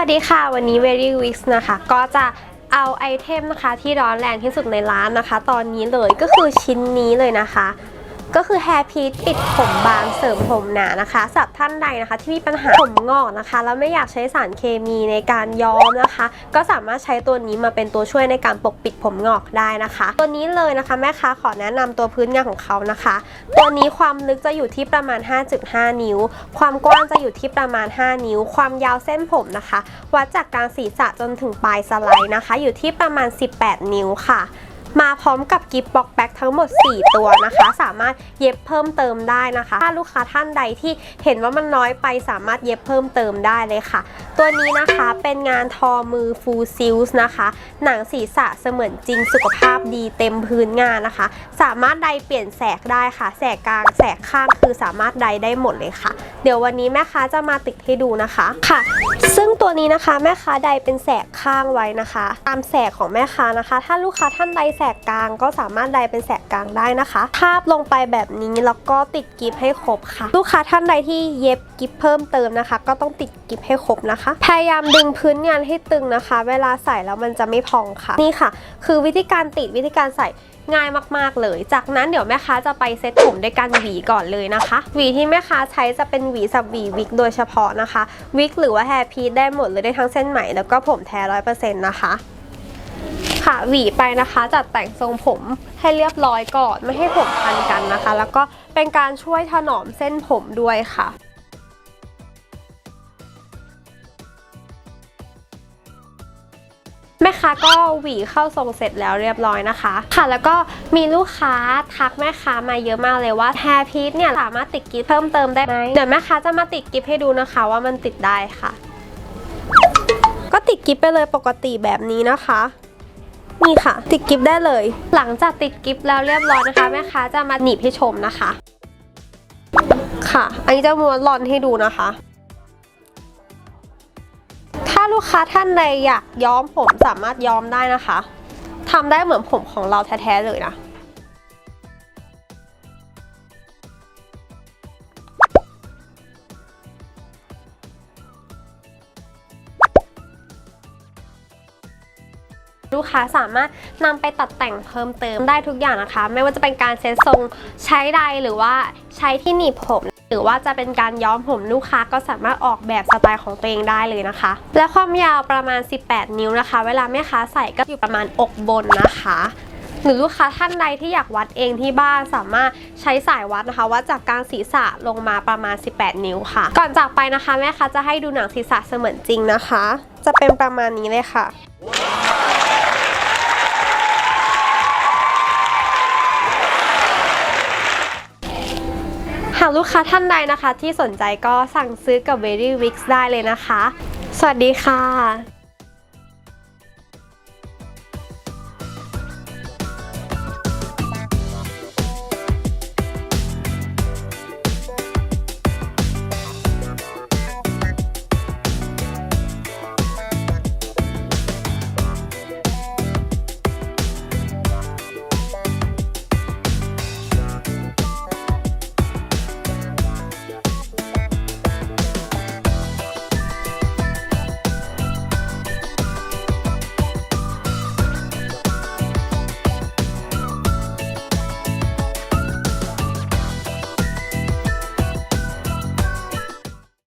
วัสดีค่ะ วันนี้ Very Wix นะคะ ก็จะเอาไอเทมนะคะที่ร้อนแรงที่สุดในร้านนะคะ ตอนนี้เลยก็คือชิ้นนี้เลยนะคะ ก็คือ Hair p i t ปิดผมบางเสริมผมหนานะคะสำหรับท่านใดนะคะ ที่มีปัญหาผมงอกนะคะ แล้วไม่อยากใช้สารเคมีในการย้อมนะคะ ก็สามารถใช้ตัวนี้มาเป็นตัวช่วยในการปกปิดผมงอกได้นะคะ ตัวนี้เลยนะคะแม่ค้าขอแนะนำตัวพื้นงานของเขานะคะ ตัวนี้ความลึกจะอยู่ที่ประมาณ 5.5 นิ้ว ความกว้างจะอยู่ที่ประมาณ 5 นิ้ว ความยาวเส้นผมนะคะ วัดจากกลางศีรษะจนถึงปลายสไลด์นะคะ อยู่ที่ประมาณ 18 นิ้วค่ะ มาพร้อมกับกิฟต์บ็อกแบ็กทั้งหมด 4 ตัวนะคะ สามารถเย็บเพิ่มเติมได้นะคะ ถ้าลูกค้าท่านใดที่เห็นว่ามันน้อยไปสามารถเย็บเพิ่มเติมได้เลยค่ะ ตัวนี้นะคะเป็นงานทอมือฟูลซิลส์นะคะ หนังศีรษะเสมือนจริงสุขภาพดีเต็มพื้นงานนะคะ สามารถใดเปลี่ยนแสกได้ค่ะ แสกกลางแสกข้างคือสามารถใดได้หมดเลยค่ะ เดี๋ยววันนี้แม่ค้าจะมาติดให้ดูนะคะค่ะ ซึ่งตัวนี้นะคะแม่ค้าใดเป็นแสกข้างไว้นะคะ ตามแสกของแม่ค้านะคะ ถ้าลูกค้าท่านใดแสกกลางก็สามารถใดเป็นแสกกลางได้นะคะทาบลงไปแบบนี้แล้วก็ติดกิฟให้ครบค่ะ ลูกค้าท่านใดที่เย็บกิฟเพิ่มเติมนะคะ ก็ต้องติดกิฟให้ครบนะคะ พยายามดึงพื้นงานให้ตึงนะคะ เวลาใส่แล้วมันจะไม่พองค่ะ นี่ค่ะ คือวิธีการติดวิธีการใส่ง่ายมาก ๆ เลย จากนั้นเดี๋ยวแม่ค้าจะไปเซ็ตผมด้วยการหวีก่อนเลยนะคะ หวีที่แม่ค้าใช้จะเป็นหวีสับหวีวิกโดยเฉพาะนะคะ วิกหรือว่าแฮร์พีได้หมดเลยได้ทั้งเส้นไหมแล้วก็ผมแท้ร้อยเปอร์เซ็นต์นะคะ ค่ะหวีไปนะคะ จัดแต่งทรงผมให้เรียบร้อยก่อนไม่ให้ผมพันกันนะคะ แล้วก็เป็นการช่วยถนอมเส้นผมด้วยค่ะแม่ค้าก็หวีเข้าทรงเสร็จแล้วเรียบร้อยนะคะ ค่ะแล้วก็มีลูกค้าทักแม่ค้ามาเยอะมากเลยว่าแฮร์พีทเนี่ยสามารถติดกิฟต์เพิ่มเติมได้ไหมเดี๋ยวแม่ค้าจะมาติดกิฟต์ให้ดูนะคะว่ามันติดได้ค่ะ ก็ติดกิฟต์ไปเลยปกติแบบนี้นะคะ นี่ค่ะ ติดกิฟต์ได้เลย หลังจากติดกิฟต์แล้วเรียบร้อยนะคะแม่ค้าจะมาหนีบให้ชมนะคะ ค่ะ อันนี้จะม้วนรอนให้ดูนะคะ ถ้าลูกค้าท่านใดอยากย้อมผมสามารถย้อมได้นะคะทำได้เหมือนผมของเราแท้ๆเลยนะ ลูกค้าสามารถนำไปตัดแต่งเพิ่มเติมได้ทุกอย่างนะคะ ไม่ว่าจะเป็นการเซ็ตทรงใช้ใดหรือว่าใช้ที่หนีบผม หรือว่าจะเป็นการย้อมผมลูกค้าก็สามารถออกแบบสไตล์ของตัวเองได้เลยนะคะ และความยาวประมาณ 18 นิ้วนะคะ เวลาแม่ค้าใส่ก็อยู่ประมาณอกบนนะคะหรือลูกค้าท่านใดที่อยากวัดเองที่บ้านสามารถใช้สายวัดนะคะวัดจากกลางศีรษะลงมาประมาณ 18 นิ้วค่ะ ก่อนจากไปนะคะ แม่ค้าจะให้ดูหนังศีรษะเสมือนจริงนะคะ จะเป็นประมาณนี้เลยค่ะ หากลูกค้าท่านใดนะคะ ที่สนใจก็สั่งซื้อกับ Very Wix ได้เลยนะคะ สวัสดีค่ะ